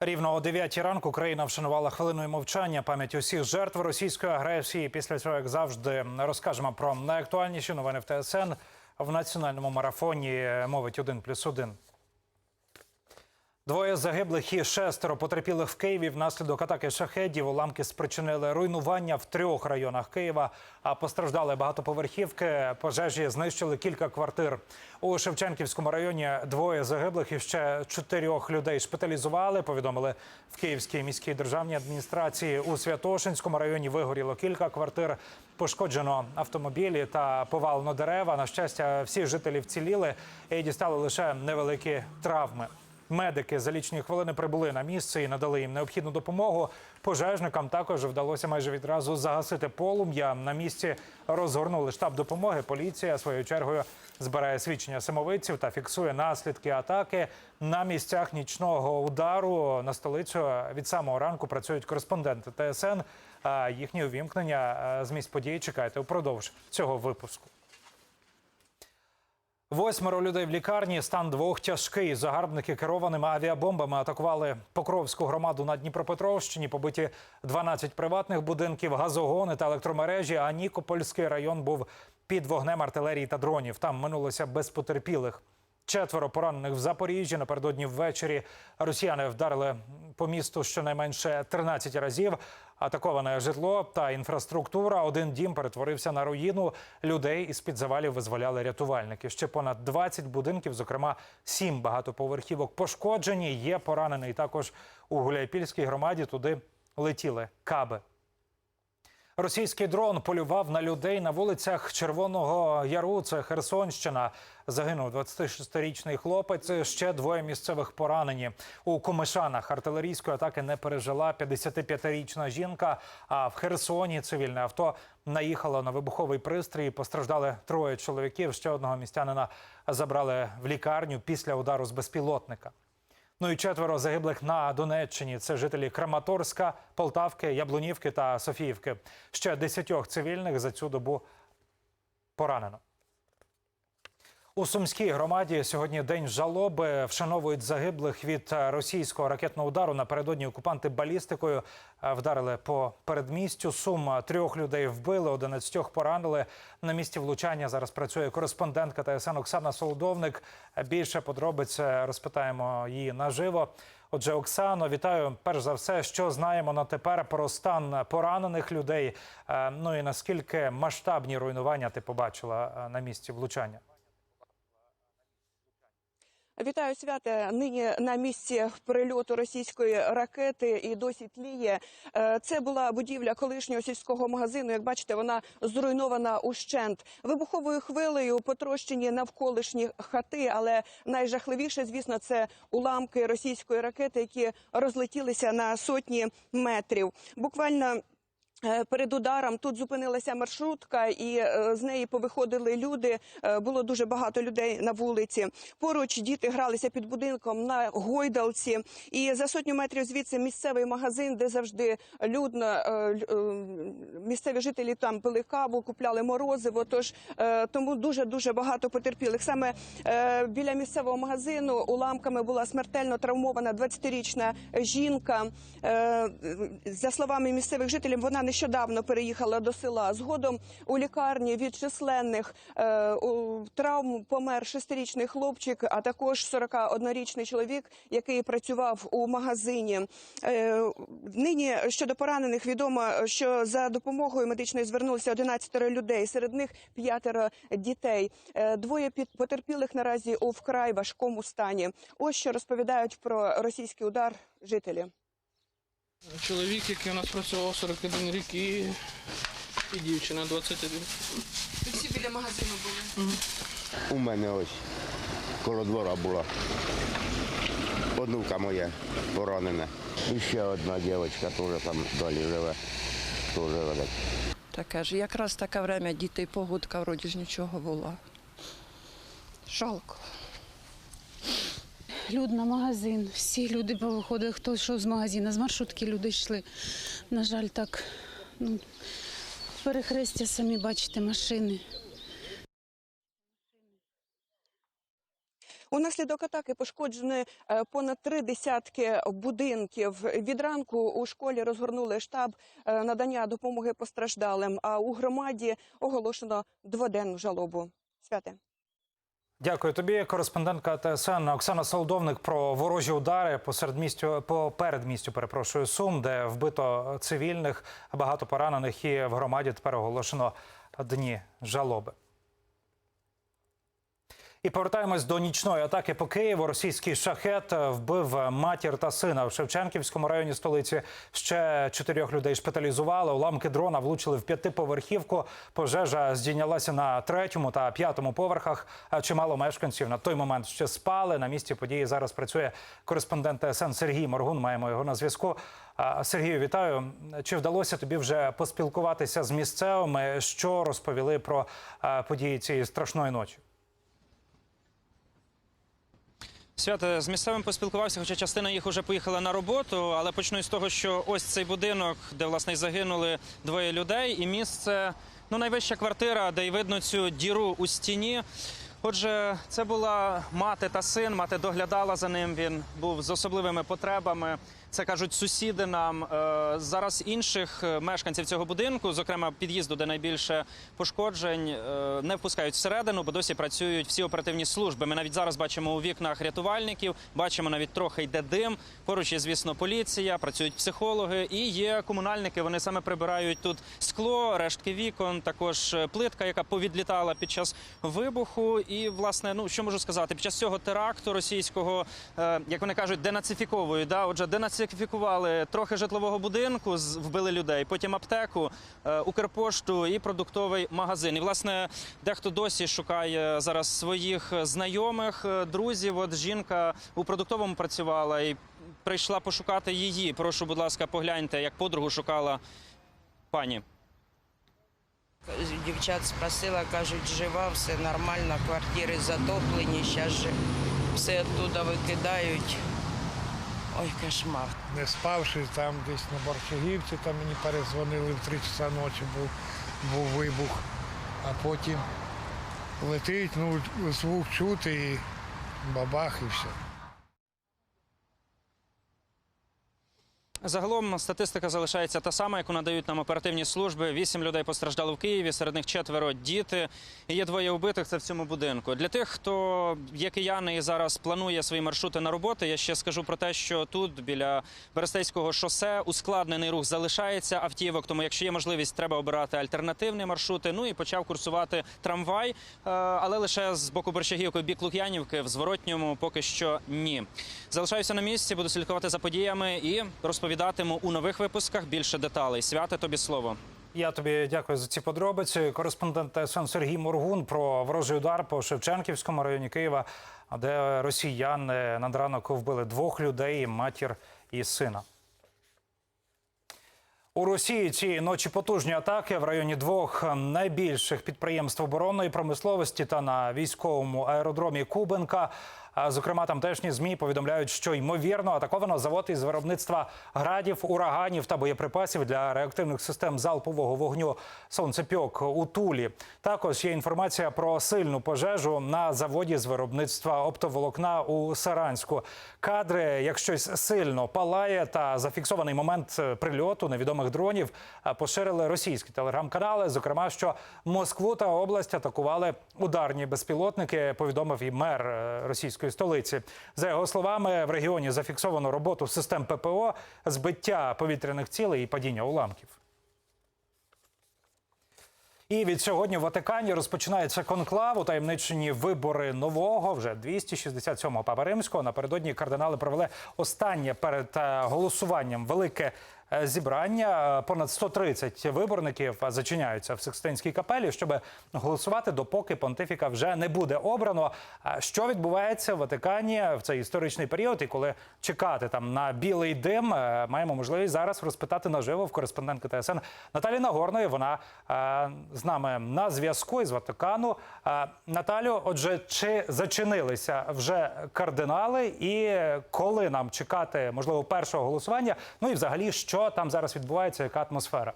Рівно о 9 ранку країна вшанувала хвилиною мовчання пам'ять усіх жертв російської агресії. Після цього, як завжди, розкажемо про найактуальніші новини в ТСН в національному марафоні. Мовить один плюс 1. Двоє загиблих і шестеро потерпілих в Києві внаслідок атаки шахедів. Уламки спричинили руйнування в трьох районах Києва. А постраждали багатоповерхівки. Пожежі знищили кілька квартир. У Шевченківському районі двоє загиблих і ще чотирьох людей шпиталізували. Повідомили в Київській міській державній адміністрації. У Святошинському районі вигоріло кілька квартир. Пошкоджено автомобілі та повалено дерева. На щастя, всі жителі вціліли і дістали лише невеликі травми. Медики за лічені хвилини прибули на місце і надали їм необхідну допомогу. Пожежникам також вдалося майже відразу загасити полум'я. На місці розгорнули штаб допомоги. Поліція своєю чергою збирає свідчення самовидців та фіксує наслідки атаки на місцях нічного удару. На столицю від самого ранку працюють кореспонденти ТСН. А їхні увімкнення з місць події чекайте упродовж цього випуску. Восьмеро людей в лікарні. Стан двох тяжкий. Загарбники керованими авіабомбами атакували Покровську громаду на Дніпропетровщині. Побиті 12 приватних будинків, газогони та електромережі. А Нікопольський район був під вогнем артилерії та дронів. Там минулося без потерпілих. Четверо поранених в Запоріжжі. Напередодні ввечері росіяни вдарили по місту щонайменше 13 разів. Атаковане житло та інфраструктура. Один дім перетворився на руїну. Людей із під завалів визволяли рятувальники. Ще понад 20 будинків, зокрема сім багатоповерхівок, пошкоджені. Є поранений також у Гуляйпільській громаді. Туди летіли каби. Російський дрон полював на людей на вулицях Червоного Яру. Це Херсонщина. Загинув 26-річний хлопець. Ще двоє місцевих поранені у Комишанах. Артилерійської атаки не пережила 55-річна жінка. А в Херсоні цивільне авто наїхало на вибуховий пристрій. Постраждали троє чоловіків. Ще одного містянина забрали в лікарню після удару з безпілотника. Ну і четверо загиблих на Донеччині. Це жителі Краматорська, Полтавки, Яблунівки та Софіївки. Ще десятьох цивільних за цю добу поранено. У Сумській громаді сьогодні день жалоби вшановують загиблих від російського ракетного удару. Напередодні окупанти балістикою вдарили по передмістю. Сум трьох людей вбили, 11 поранили. На місці влучання зараз працює кореспондентка ТСН Оксана Солодовник. Більше подробиць розпитаємо її наживо. Отже, Оксано, вітаю. Перш за все, що знаємо на тепер про стан поранених людей. Ну і наскільки масштабні руйнування ти побачила на місці влучання? Вітаю святе. Нині на місці прильоту російської ракети і досі тліє. Е, Це була будівля колишнього сільського магазину. Як бачите, вона зруйнована ущент вибуховою хвилею. Потрощені навколишні хати. Але найжахливіше, звісно, це уламки російської ракети, які розлетілися на сотні метрів. Буквально. Е, Перед ударом тут зупинилася маршрутка, і е, з неї повиходили люди. Е, Було дуже багато людей на вулиці. Поруч діти гралися під будинком на гойдалці. І за сотню метрів звідси місцевий магазин, де завжди людно лю- місцеві жителі там пили каву, купляли морозиво. Тож тому дуже дуже багато потерпілих. Саме біля місцевого магазину уламками була смертельно травмована 20-річна жінка. За словами місцевих жителів, вона нещодавно переїхала до села. Згодом у лікарні від численних е, травм помер шестирічний хлопчик, а також 41-річний чоловік, який працював у магазині. Е, Нині щодо поранених відомо, що за допомогою медичною звернулися 11 людей. Серед них п'ятеро дітей. Е, Двоє потерпілих наразі у вкрай важкому стані. Ось що розповідають про російський удар жителі. Чоловік, який у нас працював 41 рік, і, і дівчина 21. Ви всі біля магазину були. У мене ось коло двора була. Онука моя поранена. І ще одна дівчинка теж там далі живе. Теж вона. Таке ж. Якраз таке время дітей погодка вроді ж нічого була. Жалко. Людна магазин. Всі люди повиходили, хто йшов з магазину, з маршрутки люди йшли. На жаль, так. Ну, перехрестя самі бачите, машини. Унаслідок атаки пошкоджені е, понад три десятки будинків. Від ранку у школі розгорнули штаб е, надання допомоги постраждалим. А у громаді оголошено дводенну жалобу. Святе. Дякую тобі, кореспондентка ТСН Оксана Солдовник про ворожі удари по середмістю по передмістю. Перепрошую сум, де вбито цивільних, багато поранених, і в громаді тепер оголошено дні жалоби. І повертаємось до нічної атаки по Києву. Російський шахет вбив матір та сина в Шевченківському районі столиці. Ще чотирьох людей шпиталізували. Уламки дрона влучили в п'ятиповерхівку. Пожежа здійнялася на третьому та п'ятому поверхах. Чимало мешканців на той момент ще спали. На місці події зараз працює кореспондент ТСН Сергій Моргун. Маємо його на зв'язку. Сергію, вітаю. Чи вдалося тобі вже поспілкуватися з місцевими? Що розповіли про події цієї страшної ночі? Свята з місцевим поспілкувався, хоча частина їх вже поїхала на роботу. Але почну з того, що ось цей будинок, де власне загинули двоє людей, і місце ну найвища квартира, де й видно цю діру у стіні. Отже, це була мати та син. Мати доглядала за ним. Він був з особливими потребами. Це кажуть сусіди нам. Е, Зараз інших е, мешканців цього будинку, зокрема під'їзду, де найбільше пошкоджень, е, не впускають всередину, бо досі працюють всі оперативні служби. Ми навіть зараз бачимо у вікнах рятувальників, бачимо навіть трохи йде дим. Поруч є, звісно, поліція, працюють психологи і є комунальники. Вони саме прибирають тут скло, рештки вікон, також плитка, яка повідлітала під час вибуху. І власне, ну що можу сказати, під час цього теракту російського, е, як вони кажуть, денацифіковують. Да? Отже, денацифікували трохи житлового будинку, з- вбили людей, потім аптеку, е, Укрпошту і продуктовий магазин. І власне дехто досі шукає зараз своїх знайомих, е, друзів. От жінка у продуктовому працювала і прийшла пошукати її. Прошу, будь ласка, погляньте, як подругу шукала пані. Дівчат спросила, кажуть, жива, все нормально, квартири затоплені, зараз же все оттуда викидають. Ой, кошмар. не спавши там десь на Борщагівці, там мені перезвонили в 3 часа ночі, був, був вибух, а потім летить, ну, звук чути і бабах і все. Загалом статистика залишається та сама, яку надають нам оперативні служби. Вісім людей постраждало в Києві, серед них четверо діти. І є двоє убитих. Це в цьому будинку. Для тих, хто є кияни і зараз планує свої маршрути на роботи. Я ще скажу про те, що тут біля Берестейського шосе ускладнений рух залишається автівок. Тому, якщо є можливість, треба обирати альтернативні маршрути. Ну і почав курсувати трамвай, е, але лише з боку Борщагівки бік Лук'янівки, в зворотньому поки що ні. Залишаюся на місці, буду слідкувати за подіями і розповідатиму у нових випусках більше деталей. Святе тобі слово. Я тобі дякую за ці подробиці. Кореспондент ТСН Сергій Моргун про ворожий удар по Шевченківському районі Києва, де росіяни над ранок вбили двох людей, матір і сина. У Росії цієї ночі потужні атаки в районі двох найбільших підприємств оборонної промисловості та на військовому аеродромі Кубенка. Зокрема, тамтешні змі повідомляють, що ймовірно атаковано завод із виробництва градів, ураганів та боєприпасів для реактивних систем залпового вогню сонцепьок у Тулі. Також є інформація про сильну пожежу на заводі з виробництва оптоволокна у Саранську. Кадри, як щось сильно палає, та зафіксований момент е, прильоту невідомих дронів е, поширили російські телеграм-канали. Зокрема, що Москву та область атакували ударні безпілотники. Повідомив і мер е, російської столиці. За його словами, в регіоні зафіксовано роботу систем ППО, збиття повітряних цілей і падіння уламків. І від сьогодні в Ватикані розпочинається конклав у таємничені вибори нового, вже 267-го Папа Римського. Напередодні кардинали провели останнє перед е, голосуванням велике зібрання. Е, Понад 130 виборників е, зачиняються в Сикстинській капелі, щоб голосувати, допоки понтифіка вже не буде обрано. Що відбувається в Ватикані в цей історичний період, і коли чекати там на білий дим, е, маємо можливість зараз розпитати наживо в кореспондентки ТСН Наталі Нагорної. Вона е, з нами на зв'язку із Ватикану. Е, Наталю, отже, чи зачинилися вже кардинали, і коли нам чекати можливо першого голосування? Ну і взагалі, що там зараз відбувається, яка атмосфера?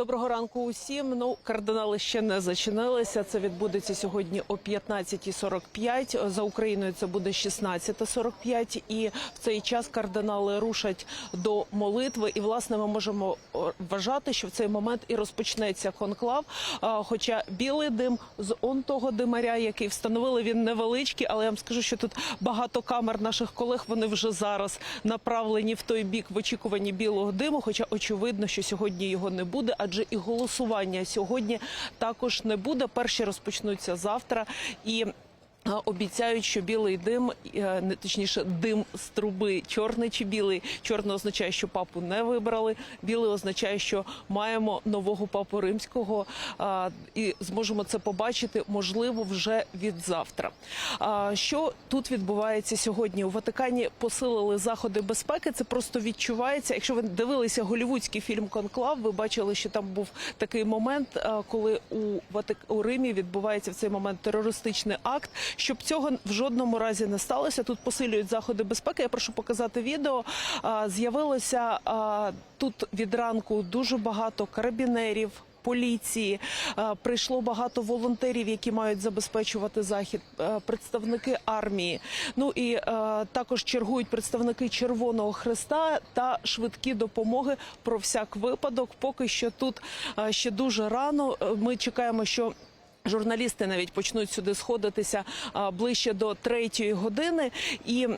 Доброго ранку усім. Ну, кардинали ще не зачинилися. Це відбудеться сьогодні о 15.45. За Україною це буде 16.45. І в цей час кардинали рушать до молитви. І власне ми можемо вважати, що в цей момент і розпочнеться конклав. Хоча білий дим з он того димаря, який встановили, він невеличкий, але я вам скажу, що тут багато камер наших колег. Вони вже зараз направлені в той бік в очікуванні білого диму. Хоча очевидно, що сьогодні його не буде, адже і голосування сьогодні також не буде. Перші розпочнуться завтра і. Обіцяють, що білий дим, е, не точніше, дим з труби чорний чи білий. Чорний означає, що папу не вибрали. Білий означає, що маємо нового папу римського і зможемо це побачити, можливо, вже від завтра. Що тут відбувається сьогодні? У Ватикані посилили заходи безпеки. Це просто відчувається. Якщо ви дивилися голівудський фільм Конклав, ви бачили, що там був такий момент, коли у Ватик... у Римі відбувається в цей момент терористичний акт. Щоб цього в жодному разі не сталося, тут посилюють заходи безпеки. Я прошу показати відео. З'явилося тут від ранку дуже багато карабінерів. Поліції прийшло багато волонтерів, які мають забезпечувати захід, представники армії. Ну і також чергують представники Червоного Христа та швидкі допомоги про всяк випадок. Поки що тут ще дуже рано. Ми чекаємо, що. Журналісти навіть почнуть сюди сходитися ближче до третьої години і.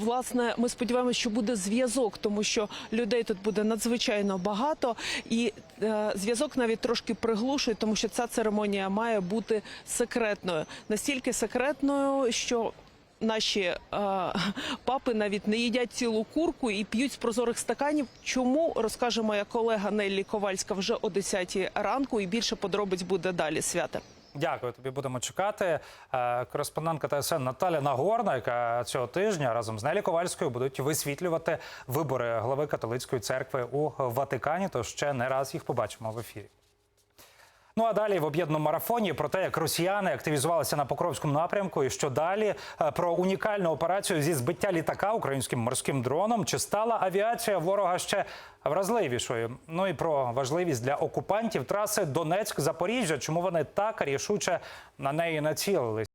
Власне, ми сподіваємося, що буде зв'язок, тому що людей тут буде надзвичайно багато, і е, зв'язок навіть трошки приглушує, тому що ця церемонія має бути секретною, настільки секретною, що наші е, папи навіть не їдять цілу курку і п'ють з прозорих стаканів. Чому розкаже моя колега Неллі Ковальська вже о 10 ранку, і більше подробиць буде далі. Свята. Дякую, тобі будемо чекати. Е, Кореспондентка ТСН Наталя Нагорна, яка цього тижня разом з Нелі Ковальською будуть висвітлювати вибори глави католицької церкви у Ватикані. То ще не раз їх побачимо в ефірі. Ну а далі в об'єднаному марафоні про те, як росіяни активізувалися на Покровському напрямку, і що далі Е, про унікальну операцію зі збиття літака українським морським дроном. Чи стала авіація ворога ще вразливішою? Ну і про важливість для окупантів траси Донецьк-Запоріжжя. Чому вони так рішуче на неї націлились?